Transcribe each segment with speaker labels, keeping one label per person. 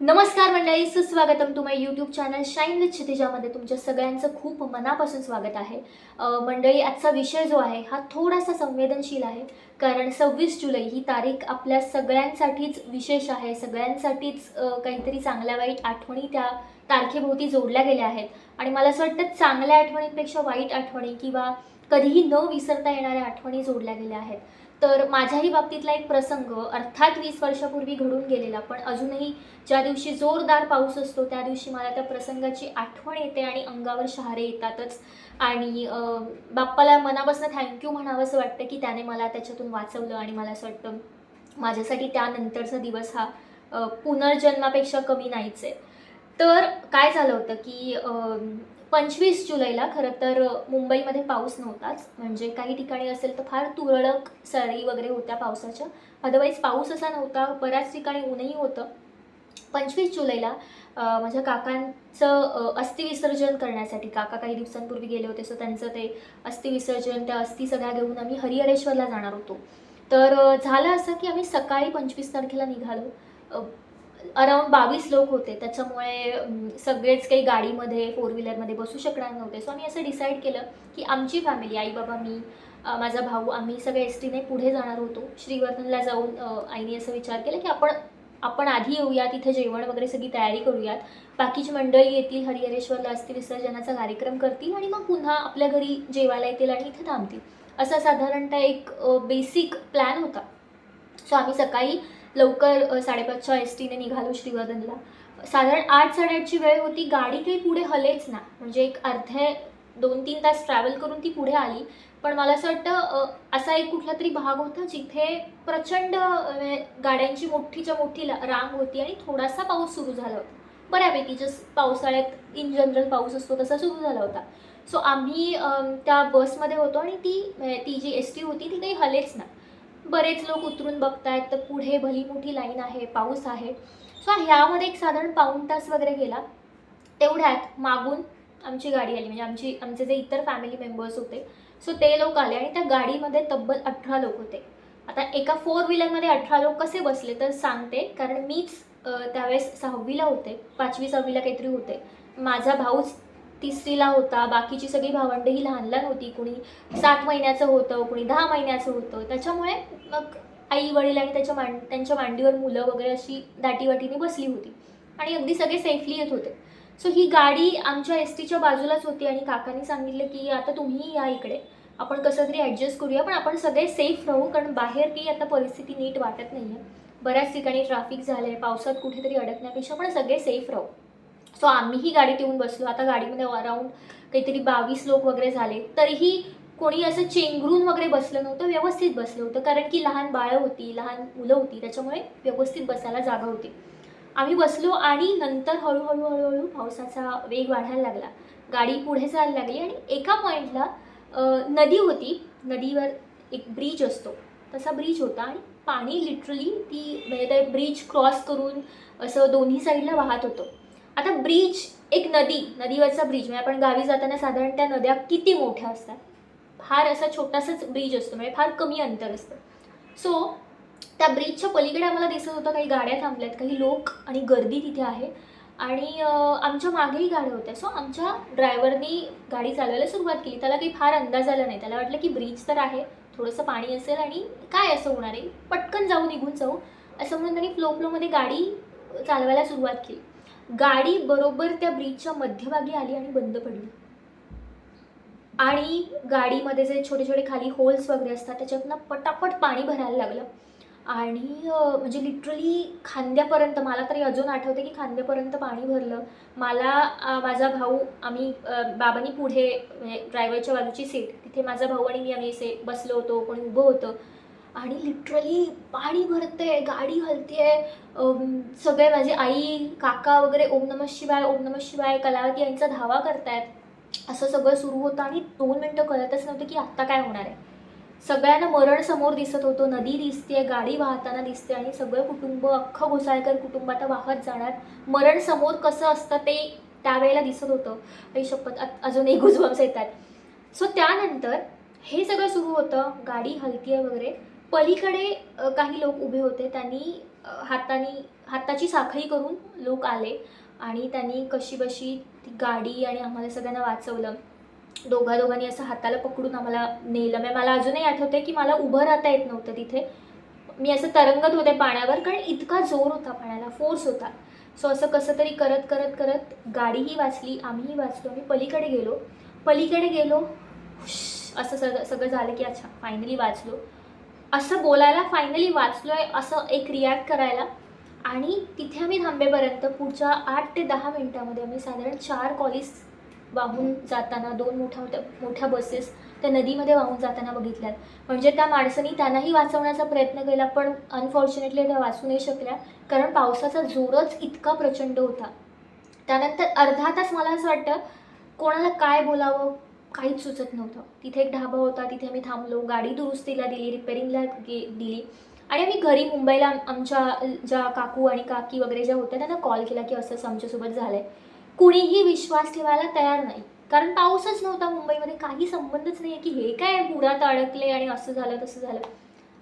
Speaker 1: नमस्कार मंडळी सुस्वागतम तुम्हा यूट्यूब चॅनल शाईन विथ क्षितिजामध्ये तुमच्या सगळ्यांचं खूप मनापासून स्वागत आहे. मंडळी आजचा विषय जो आहे हा थोडासा संवेदनशील आहे कारण सव्वीस जुलै ही तारीख आपल्या सगळ्यांसाठीच विशेष आहे सगळ्यांसाठीच काहीतरी चांगल्या वाईट आठवणी त्या तारखेभोवती जोडल्या गेल्या आहेत. आणि मला असं वाटतं चांगल्या आठवणींपेक्षा वाईट आठवणी किंवा कधीही न विसरता येणाऱ्या आठवणी जोडल्या गेल्या आहेत. तर माझ्याही बाबतीतला एक प्रसंग अर्थात वीस वर्षापूर्वी घडून गेलेला पण अजूनही ज्या दिवशी जोरदार पाऊस असतो त्या दिवशी मला त्या प्रसंगाची आठवण येते आणि अंगावर शहारे येतातच. आणि बाप्पाला मनापासून थँक्यू म्हणावंसं वाटतं की त्याने मला त्याच्यातून वाचवलं आणि मला असं वाटतं माझ्यासाठी त्यानंतरचा दिवस हा पुनर्जन्मापेक्षा कमी नाहीच आहे. तर काय झालं होतं की पंचवीस जुलैला. खरं तर मुंबईमध्ये पाऊस नव्हताच. म्हणजे काही ठिकाणी असेल तर फार तुरळक सरी वगैरे होत्या पावसाच्या. अदरवाईज पाऊस असा नव्हता. बऱ्याच ठिकाणी ऊनही होतं. पंचवीस जुलैला माझ्या काकांचं अस्थिविसर्जन करण्यासाठी काका काही दिवसांपूर्वी गेले होते सो त्यांचं ते अस्थिविसर्जन त्या अस्थी सगळ्या घेऊन आम्ही हरिहरेश्वरला जाणार होतो. तर झालं असं की आम्ही सकाळी पंचवीस तारखेला निघालो. अराऊंड बावीस लोक होते. त्याच्यामुळे सगळेच काही गाडीमध्ये फोर व्हीलरमध्ये बसू शकणार नव्हते. सो आम्ही असं डिसाईड केलं की आमची फॅमिली आई बाबा मी माझा भाऊ आम्ही सगळे एस टीने पुढे जाणार होतो. श्रीवर्धनला जाऊन आईने असं विचार केला की आपण आपण आधी येऊया तिथे जेवण वगैरे सगळी तयारी करूयात. बाकीची मंडळी येतील हरिहरेश्वरला असतील विसर्जनाचा कार्यक्रम करतील आणि मग पुन्हा आपल्या घरी जेवायला येतील आणि इथे थांबतील. असा साधारणतः एक बेसिक प्लॅन होता. सो आम्ही सकाळी लवकर साडेपाचच्या एस टीने निघालो श्रीवर्धनला. साधारण आठ साडेआठची वेळ होती. गाडी काही पुढे हलेच ना. म्हणजे एक अर्धे दोन तीन तास ट्रॅव्हल करून ती पुढे आली. पण मला असं वाटतं असा एक कुठला तरी भाग होता जिथे प्रचंड गाड्यांची मोठीच्या मोठी रांग होती आणि थोडासा पाऊस सुरू झाला होता. बऱ्यापैकी जस पावसाळ्यात इन जनरल पाऊस असतो तसा सुरू झाला होता. सो आम्ही त्या बसमध्ये होतो आणि ती ती जी एस टी होती ती काही हलेच ना. बरेच लोक उतरून बघतायत तर पुढे भली मोठी लाईन आहे पाऊस आहे. सो ह्यामध्ये एक साधारण पाऊण तास वगैरे गेला. तेवढ्यात मागून आमची गाडी आली. म्हणजे आमची आमचे जे इतर फॅमिली मेंबर्स होते सो ते लोक आले आणि त्या गाडीमध्ये तब्बल अठरा लोक होते. आता एका फोर व्हीलरमध्ये अठरा लोक कसे बसले तर सांगते. कारण मीच त्यावेळेस सहावीला होते पाचवी सहावीला काहीतरी होते. माझा भाऊच तिसरीला होता. बाकीची सगळी भावंडं ही लहान लहान होती. कुणी सात महिन्याचं होतं कुणी दहा महिन्याचं होतं. त्याच्यामुळे मग आई वडील आणि त्याच्या मांड त्यांच्या मांडीवर मुलं वगैरे अशी दाटीवाटीने बसली होती. आणि अगदी सगळे सेफली येत होते. सो ही गाडी आमच्या एस टीच्या बाजूलाच होती आणि काकांनी सांगितलं की आता तुम्ही या इकडे. आपण कसं तरी ॲडजस्ट करूया पण आपण सगळे सेफ राहू कारण बाहेर काही आता परिस्थिती नीट वाटत नाही आहे बऱ्याच ठिकाणी ट्रॅफिक झालं आहे पावसात कुठेतरी अडकण्यापेक्षा पण सगळे सेफ राहू. सो आम्हीही गाडीत येऊन बसलो. आता गाडीमध्ये अराऊंड काहीतरी बावीस लोक वगैरे झाले. तरीही कोणी असं चेंगरून वगैरे बसलं नव्हतं व्यवस्थित बसलं होतं. कारण की लहान बाळं होती लहान मुलं होती त्याच्यामुळे व्यवस्थित बसायला जागा होती. आम्ही बसलो आणि नंतर हळूहळू हळूहळू पावसाचा वेग वाढायला लागला. गाडी पुढे जायला लागली आणि एका पॉईंटला नदी होती. नदीवर एक ब्रिज असतो. तसा ब्रिज होता आणि पाणी लिटरली ती म्हणजे ते ब्रिज क्रॉस करून असं दोन्ही साईडला वाहत होतं. आता ब्रिज एक नदी नदीवरचा ब्रिज म्हणजे आपण गावी जाताना साधारण त्या नद्या किती मोठ्या असतात? फार असा छोटासाच ब्रिज असतो म्हणजे फार कमी अंतर असतं. सो त्या ब्रिजच्या पलीकडे आम्हाला दिसत होतं काही गाड्या थांबल्यात काही लोक आणि गर्दी तिथे आहे. आणि आमच्या मागेही गाड्या होत्या. सो आमच्या ड्रायव्हरनी गाडी चालवायला सुरुवात केली. त्याला काही फार अंदाज आला नाही. त्याला वाटलं की ब्रिज तर आहे थोडंसं पाणी असेल आणि काय असं होणार आहे? पटकन जाऊ निघून जाऊ. असं म्हणून त्यांनी फ्लो फ्लोमध्ये गाडी चालवायला सुरुवात केली. गाडी बरोबर त्या ब्रिजच्या मध्यभागी आली आणि बंद पडली. आणि गाडीमध्ये जे छोटे छोटे खाली होल्स वगैरे असतात त्याच्यातनं पटापट पाणी भरायला लागलं. आणि म्हणजे लिटरली खांद्यापर्यंत मला तरी अजून आठवते की खांद्यापर्यंत पाणी भरलं. मला माझा भाऊ आम्ही बाबांनी पुढे म्हणजे ड्रायव्हरच्या बाजूची सीट तिथे माझा भाऊ आणि मी आम्ही असे बसलो होतो कोणी उभं होतं. आणि लिटरली पाणी भरते गाडी हलते सगळे माझे आई काका वगैरे ओम नमः शिवाय ओम नमः शिवाय कलावती यांचा धावा करतायत. असं सगळं सुरू होतं आणि दोन मिनटं कळतच नव्हतं की आत्ता काय होणार आहे. सगळ्यांना मरण समोर दिसत होतं. नदी दिसते गाडी वाहताना दिसते आणि सगळं कुटुंब अख्खं घोसाळकर कुटुंब आता वाहत जाणार. मरण समोर कसं असतं ते त्यावेळेला दिसत होतं. आई शपथ अजूनही गुजबम्स येतात. सो त्यानंतर हे सगळं सुरू होतं. गाडी हलतीये वगैरे. पलीकडे काही लोक उभे होते. त्यांनी हाताने हातानी हाताची साखळी करून लोक आले आणि त्यांनी कशी बशी ती गाडी आणि आम्हाला सगळ्यांना वाचवलं. दोघा दोघांनी असं हाताला पकडून आम्हाला नेलं. म्हणजे मला अजूनही आठवते की मला उभं राहता येत नव्हतं तिथे. मी असं तरंगत होते पाण्यावर कारण इतका जोर होता पाण्याला फोर्स होता. सो असं कसं तरी करत करत करत गाडीही वाचली आम्हीही वाचलो. आम्ही पलीकडे गेलो. पलीकडे गेलो असं सगळं सगळं झालं की अच्छा फायनली वाचलो. असं बोलायला फायनली वाचलो आहे असं एक रिॲक्ट करायला. आणि तिथे आम्ही थांबेपर्यंत पुढच्या आठ ते दहा मिनटामध्ये आम्ही साधारण चार कॉलेज वाहून जाताना दोन मोठ्या मोठ्या मोठ्या बसेस त्या नदीमध्ये वाहून जाताना बघितल्यात. म्हणजे त्या माणसांनी त्यांनाही वाचवण्याचा प्रयत्न केला पण अनफॉर्च्युनेटली त्या वाचू नाही शकल्या. कारण पावसाचा जोरच इतका प्रचंड होता. त्यानंतर अर्धा तास मला असं वाटतं कोणाला काय बोलावं? काहीच सुचत नव्हतं. तिथे एक ढाबा होता तिथे आम्ही थांबलो. गाडी दुरुस्तीला दिली रिपेरिंगला गे दिली. आणि आम्ही घरी मुंबईला आमच्या ज्या काकू आणि काकी वगैरे ज्या होत्या त्यांना कॉल केला की असंच आमच्यासोबत झालं आहे कुणीही विश्वास ठेवायला तयार नाही. कारण पाऊसच नव्हता मुंबईमध्ये. काही संबंधच नाही आहे की हे काय पुरात अडकले आणि असं झालं तसं झालं.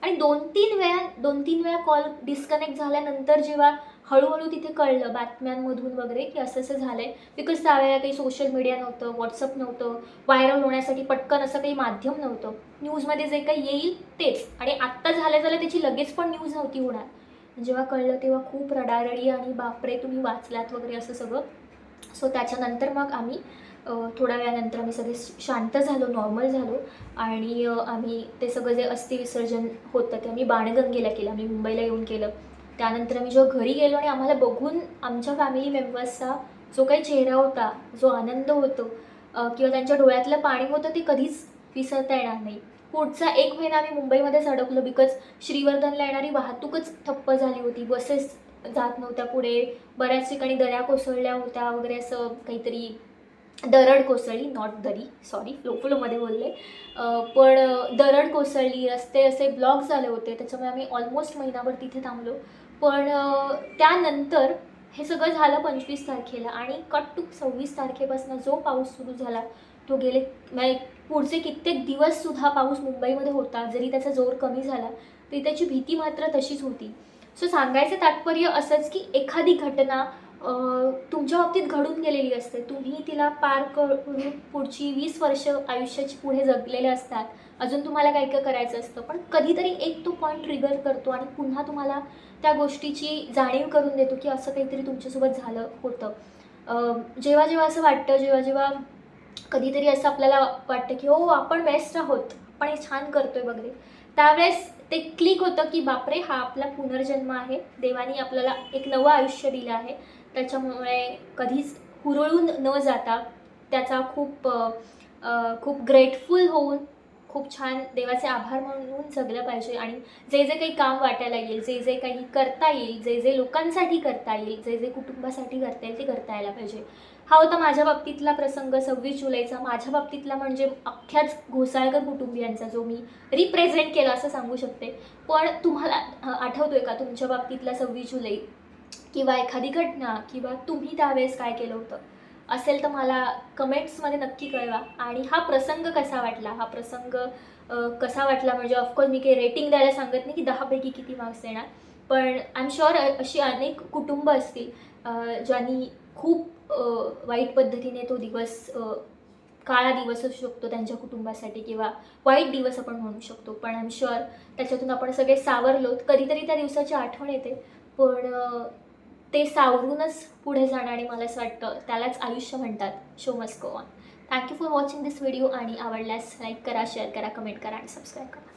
Speaker 1: आणि दोन तीन वेळा दोन तीन वेळा कॉल डिस्कनेक्ट झाल्यानंतर जेव्हा हळूहळू तिथे कळलं बातम्यांमधून वगैरे की असं असं झालं आहे बिकॉज त्यावेळेला काही सोशल मीडिया नव्हतं व्हॉट्सअप नव्हतं व्हायरल होण्यासाठी पटकन असं काही माध्यम नव्हतं. न्यूजमध्ये जे काही येईल तेच. आणि आत्ता झालं झालं त्याची लगेच पण न्यूज नव्हती होणार. जेव्हा कळलं तेव्हा खूप रडारडी आणि बापरे तुम्ही वाचलात वगैरे असं सगळं. सो त्याच्यानंतर मग आम्ही थोड्या वेळानंतर आम्ही सगळे शांत झालो नॉर्मल झालो. आणि आम्ही ते सगळं जे अस्थि विसर्जन होतं ते आम्ही बाणगंगेला केलं. आम्ही मुंबईला येऊन केलं. त्यानंतर आम्ही जेव्हा घरी गेलो आणि आम्हाला बघून आमच्या फॅमिली मेंबर्सचा जो काही चेहरा होता जो आनंद होतो किंवा त्यांच्या डोळ्यातलं पाणी होतं ते कधीच विसरता येणार नाही. पुढचा एक महिना आम्ही मुंबईमध्येच अडकलो बिकॉज श्रीवर्धनला येणारी वाहतूकच ठप्प झाली होती. बसेस जात नव्हत्या पुढे. बऱ्याच ठिकाणी दऱ्या कोसळल्या होत्या वगैरे असं काहीतरी दरड कोसळली. नॉट दरी सॉरी फ्लोफ्लोमध्ये बोलले. पण दरड कोसळली. रस्ते असे ब्लॉक झाले होते. त्याच्यामुळे आम्ही ऑलमोस्ट महिनाभर तिथे थांबलो. पण त्यानंतर हे सगळं झालं पंचवीस तारखेला आणि कट टू सव्वीस तारखेपासून जो पाऊस सुरू झाला तो गेले म्हणजे पुढचे कित्येक दिवससुद्धा पाऊस मुंबईमध्ये होता. जरी त्याचा जोर कमी झाला तरी त्याची भीती मात्र तशीच होती. सो सांगायचं तात्पर्य असंच की एखादी घटना तुमच्या बाबतीत घडून गेलेली असते. तुम्ही तिला पार करून पुढची वीस वर्ष आयुष्याची पुढे जगलेले असतात. अजून तुम्हाला काय काय करायचं असतं. पण कधीतरी एक तो पॉईंट ट्रिगर करतो आणि पुन्हा तुम्हाला त्या गोष्टीची जाणीव करून देतो की असं काहीतरी तुमच्यासोबत झालं होतं. जेव्हा जेव्हा असं वाटतं जेव्हा जेव्हा कधीतरी असं आपल्याला वाटतं की हो आपण बेस्ट आहोत आपण हे छान करतोय वगैरे त्यावेळेस ते क्लिक होतं की बापरे हा आपला पुनर्जन्म आहे. देवानी आपल्याला एक नवं आयुष्य दिलं आहे. त्याच्यामुळे कधीच हुरळून न जाता त्याचा खूप खूप ग्रेटफुल होऊन खूप छान देवाचे आभार म्हणून जगलं पाहिजे आणि जे जे काही काम वाटायला येईल जे जे काही करता येईल जे जे लोकांसाठी करता येईल जे जे कुटुंबासाठी करता येईल ते करता यायला पाहिजे. हा होता माझ्या बाबतीतला प्रसंग सव्वीस जुलैचा. माझ्या बाबतीतला म्हणजे अख्ख्याच घोसाळकर कुटुंबियांचा जो मी रिप्रेझेंट केला असं सांगू शकते. पण तुम्हाला आठवतोय का तुमच्या बाबतीतला सव्वीस जुलै किंवा एखादी घटना किंवा तुम्ही त्यावेळेस काय केलं होतं? असेल तर मला कमेंट्समध्ये नक्की कळवा. आणि हा प्रसंग कसा वाटला? हा प्रसंग कसा वाटला? म्हणजे ऑफकोर्स मी काही रेटिंग द्यायला सांगत नाही की दहापैकी किती मार्क्स देणार. पण आय एम शुअर अशी अनेक कुटुंब असतील ज्यांनी खूप वाईट पद्धतीने तो दिवस काळा दिवस असू शकतो त्यांच्या कुटुंबासाठी किंवा वाईट दिवस आपण म्हणू शकतो. पण आय एम शुअर त्याच्यातून आपण सगळे सावरलोत. कधीतरी त्या दिवसाची आठवण येते. पण ते सावरूनच पुढे जाणं आणि मला असं वाटतं त्यालाच आयुष्य म्हणतात show must go on thank you for watching this video आणि आवडल्यास लाईक करा शेअर करा कमेंट करा आणि सबस्क्राईब करा.